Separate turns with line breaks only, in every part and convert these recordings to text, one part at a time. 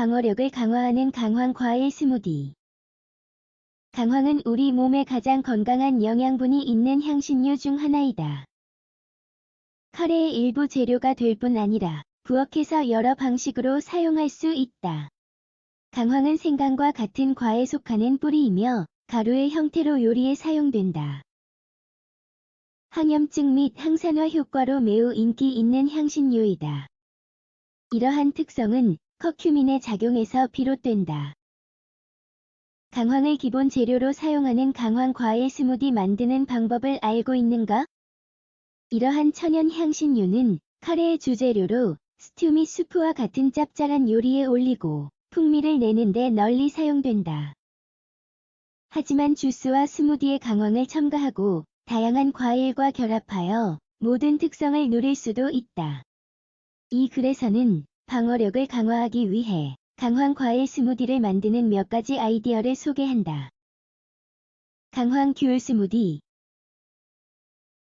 방어력을 강화하는 강황 과일 스무디. 강황은 우리 몸에 가장 건강한 영양분이 있는 향신료 중 하나이다. 카레의 일부 재료가 될 뿐 아니라 부엌에서 여러 방식으로 사용할 수 있다. 강황은 생강과 같은 과에 속하는 뿌리이며 가루의 형태로 요리에 사용된다. 항염증 및 항산화 효과로 매우 인기 있는 향신료이다. 이러한 특성은 커큐민의 작용에서 비롯된다. 강황을 기본 재료로 사용하는 강황 과일 스무디 만드는 방법을 알고 있는가? 이러한 천연 향신료는 카레의 주재료로 스튜 및 수프와 같은 짭짤한 요리에 올리고 풍미를 내는데 널리 사용된다. 하지만 주스와 스무디에 강황을 첨가하고 다양한 과일과 결합하여 모든 특성을 누릴 수도 있다. 이 글에서는 방어력을 강화하기 위해 강황 과일 스무디를 만드는 몇 가지 아이디어를 소개한다. 강황 귤 스무디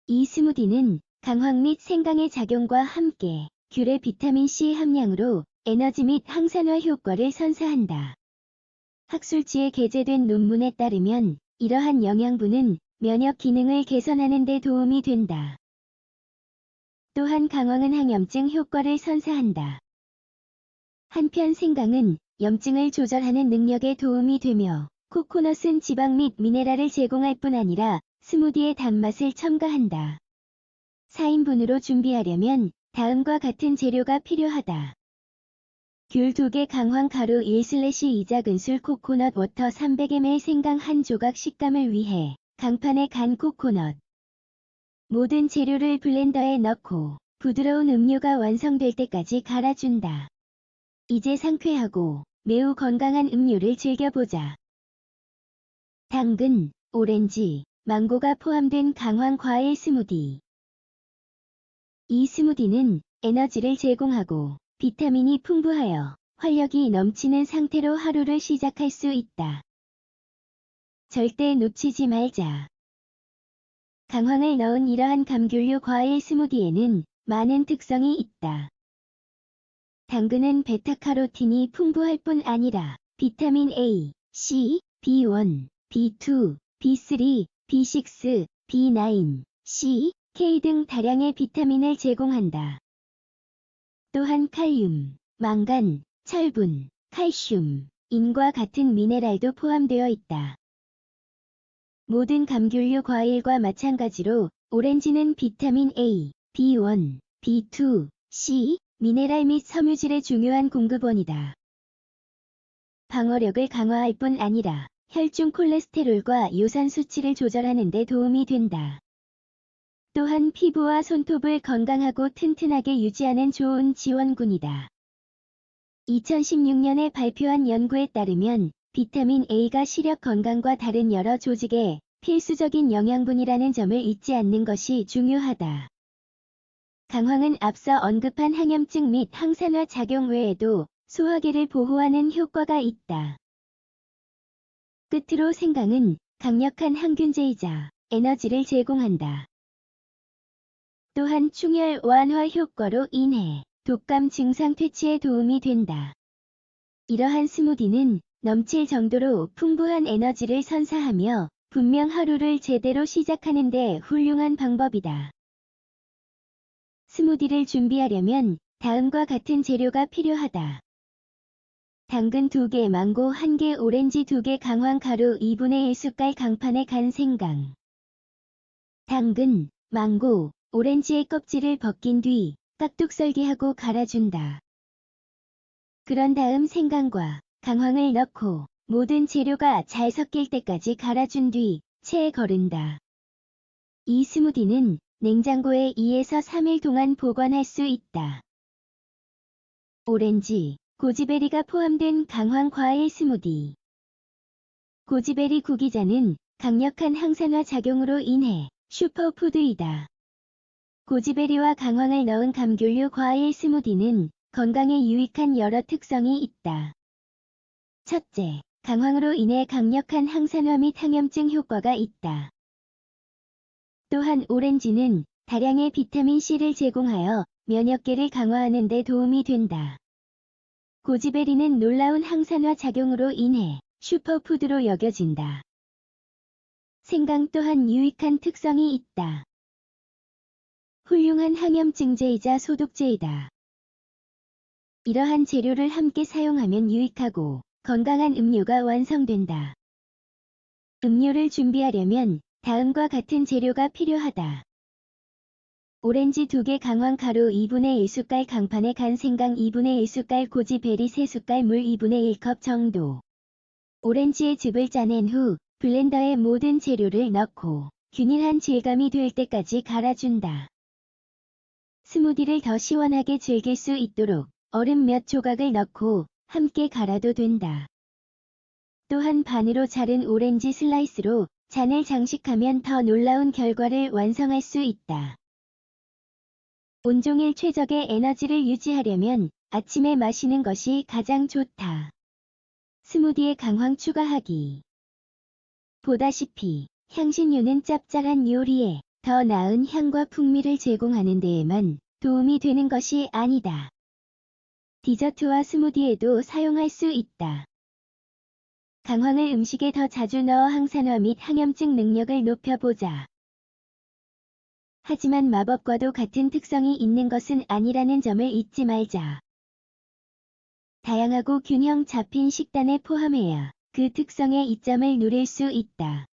이 스무디는 강황 및 생강의 작용과 함께 귤의 비타민C 함량으로 에너지 및 항산화 효과를 선사한다. 학술지에 게재된 논문에 따르면 이러한 영양분은 면역 기능을 개선하는 데 도움이 된다. 또한 강황은 항염증 효과를 선사한다. 한편 생강은 염증을 조절하는 능력에 도움이 되며 코코넛은 지방 및 미네랄을 제공할 뿐 아니라 스무디의 단맛을 첨가한다. 4인분으로 준비하려면 다음과 같은 재료가 필요하다. 귤 2개 강황 가루 1-2 작은 술 코코넛 워터 300ml 생강 한 조각 식감을 위해 강판에 간 코코넛 모든 재료를 블렌더에 넣고 부드러운 음료가 완성될 때까지 갈아준다. 이제 상쾌하고 매우 건강한 음료를 즐겨보자. 당근, 오렌지, 망고가 포함된 강황 과일 스무디 이 스무디는 에너지를 제공하고 비타민이 풍부하여 활력이 넘치는 상태로 하루를 시작할 수 있다. 절대 놓치지 말자. 강황을 넣은 이러한 감귤류 과일 스무디에는 많은 특성이 있다. 당근은 베타카로틴이 풍부할 뿐 아니라 비타민 A, C, B1, B2, B3, B6, B9, C, K 등 다량의 비타민을 제공한다. 또한 칼륨, 망간, 철분, 칼슘, 인과 같은 미네랄도 포함되어 있다. 모든 감귤류 과일과 마찬가지로 오렌지는 비타민 A, B1, B2, C, 미네랄 및 섬유질의 중요한 공급원이다. 방어력을 강화할 뿐 아니라 혈중 콜레스테롤과 요산 수치를 조절하는 데 도움이 된다. 또한 피부와 손톱을 건강하고 튼튼하게 유지하는 좋은 지원군이다. 2016년에 발표한 연구에 따르면 비타민 A가 시력 건강과 다른 여러 조직에 필수적인 영양분이라는 점을 잊지 않는 것이 중요하다. 강황은 앞서 언급한 항염증 및 항산화 작용 외에도 소화기를 보호하는 효과가 있다. 끝으로 생강은 강력한 항균제이자 에너지를 제공한다. 또한 충혈 완화 효과로 인해 독감 증상 퇴치에 도움이 된다. 이러한 스무디는 넘칠 정도로 풍부한 에너지를 선사하며 분명 하루를 제대로 시작하는 데 훌륭한 방법이다. 스무디를 준비하려면 다음과 같은 재료가 필요하다. 당근 2개, 망고 1개, 오렌지 2개, 강황 가루 2분의 1숟갈 강판에 간 생강. 당근, 망고, 오렌지의 껍질을 벗긴 뒤 깍둑 썰기하고 갈아준다. 그런 다음 생강과 강황을 넣고 모든 재료가 잘 섞일 때까지 갈아준 뒤 체에 거른다. 이 스무디는 냉장고에 2에서 3일 동안 보관할 수 있다. 오렌지, 고지베리가 포함된 강황 과일 스무디 고지베리 구기자는 강력한 항산화 작용으로 인해 슈퍼푸드이다. 고지베리와 강황을 넣은 감귤류 과일 스무디는 건강에 유익한 여러 특성이 있다. 첫째, 강황으로 인해 강력한 항산화 및 항염증 효과가 있다. 또한 오렌지는 다량의 비타민C를 제공하여 면역계를 강화하는 데 도움이 된다. 고지베리는 놀라운 항산화 작용으로 인해 슈퍼푸드로 여겨진다. 생강 또한 유익한 특성이 있다. 훌륭한 항염증제이자 소독제이다. 이러한 재료를 함께 사용하면 유익하고 건강한 음료가 완성된다. 음료를 준비하려면 다음과 같은 재료가 필요하다. 오렌지 2개 강황 가루 2분의 1숟갈 강판에 간 생강 2분의 1숟갈 고지 베리 3숟갈 물 2분의 1컵 정도. 오렌지의 즙을 짜낸 후 블렌더에 모든 재료를 넣고 균일한 질감이 될 때까지 갈아준다. 스무디를 더 시원하게 즐길 수 있도록 얼음 몇 조각을 넣고 함께 갈아도 된다. 또한 반으로 자른 오렌지 슬라이스로 잔을 장식하면 더 놀라운 결과를 완성할 수 있다. 온종일 최적의 에너지를 유지하려면 아침에 마시는 것이 가장 좋다. 스무디에 강황 추가하기. 보다시피 향신료는 짭짤한 요리에 더 나은 향과 풍미를 제공하는 데에만 도움이 되는 것이 아니다. 디저트와 스무디에도 사용할 수 있다. 강황을 음식에 더 자주 넣어 항산화 및 항염증 능력을 높여보자. 하지만 마법과도 같은 특성이 있는 것은 아니라는 점을 잊지 말자. 다양하고 균형 잡힌 식단에 포함해야 그 특성의 이점을 누릴 수 있다.